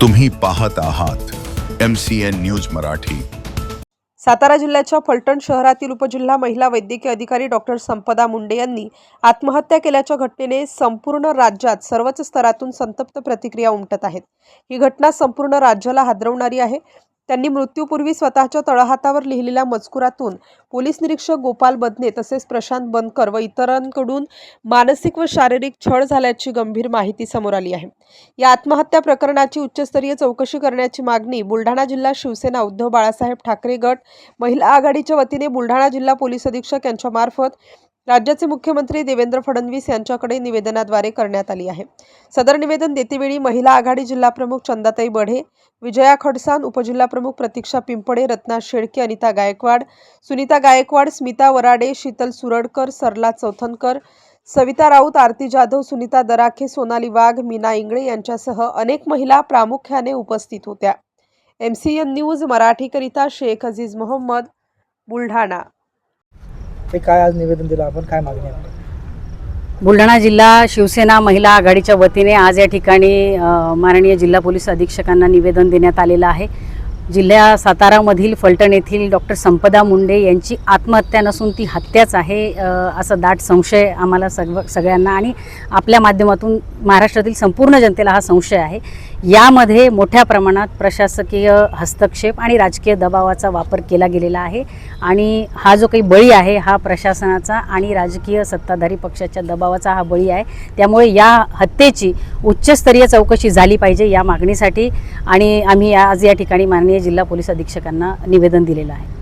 तुम्ही पाहत आहात M C N news Marathi. Satara जिल्ह्याच्या फलटण शहरातील उपजिल्हा महिला वैद्यकीय अधिकारी डॉक्टर संपदा मुंडे यांनी आत्महत्या केल्याच्या घटनेने संपूर्ण राज्यात सर्वच स्तरातून संतप्त प्रतिक्रिया उमटत आहेत. ही घटना संपूर्ण राज्याला हादरवणारी आहे. त्यांनी मृत्यूपूर्वी स्वतःच्या तळहातावर लिहिलेल्या मजकुरातून पोलीस निरीक्षक गोपाल बदने तसेच प्रशांत बनकर व इतरांकडून मानसिक व शारीरिक छळ झाल्याची गंभीर माहिती समोर आली आहे. या आत्महत्या प्रकरणाची उच्चस्तरीय चौकशी करण्याची मागणी बुलढाणा जिल्हा शिवसेना उद्धव बाळासाहेब ठाकरे गट महिला आघाडीच्या वतीने बुलढाणा जिल्हा पोलीस अधीक्षक यांच्यामार्फत राज्याचे मुख्यमंत्री देवेंद्र फडणवीस यांच्याकडे निवेदनाद्वारे करण्यात आली आहे. सदर निवेदन देतेवेळी महिला आघाडी जिल्हाप्रमुख चंदाताई बढे विजया खडसान उपजिल्हाप्रमुख प्रतीक्षा पिंपडे रत्ना शेळके अनिता गायकवाड सुनीता गायकवाड स्मिता वराडे शीतल सुरडकर सरला चौथनकर सविता राऊत आरती जाधव सुनीता दराखे सोनाली वाघ मीना इंगळे यांच्यासह अनेक महिला प्रामुख्याने उपस्थित होत्या. एम सी एन न्यूज मराठीकरिता शेख अजीज मोहम्मद बुलढाणा. ते काय आज निवेदन दिलं आपण काय मागणी आहे? बुलढाणा जिल्हा शिवसेना महिला आघाडीच्या वतीने आज या ठिकाणी माननीय जिल्हा पोलीस अधीक्षकांना निवेदन देण्यात आलेलं आहे. जिल्ह्या सातारामधील फलटण येथील डॉक्टर संपदा मुंडे यांची आत्महत्या नसून ती हत्याच आहे असा दाट संशय आम्हाला सग सगळ्यांना आणि आपल्या माध्यमातून महाराष्ट्रातील संपूर्ण जनतेला हा संशय आहे. यामध्ये मोठ्या प्रमाणात प्रशासकीय हस्तक्षेप आणि राजकीय दबावाचा वापर केला गेलेला आहे आणि हा जो काही बळी आहे हा प्रशासनाचा आणि राजकीय सत्ताधारी पक्षाच्या दबावाचा हा बळी आहे. त्यामुळे या हत्येची उच्चस्तरीय चौकशी झाली पाहिजे या मागणीसाठी आणि आम्ही आज या ठिकाणी माननीय जिल्हा पोलीस अधीक्षकांना निवेदन दिलेलं आहे.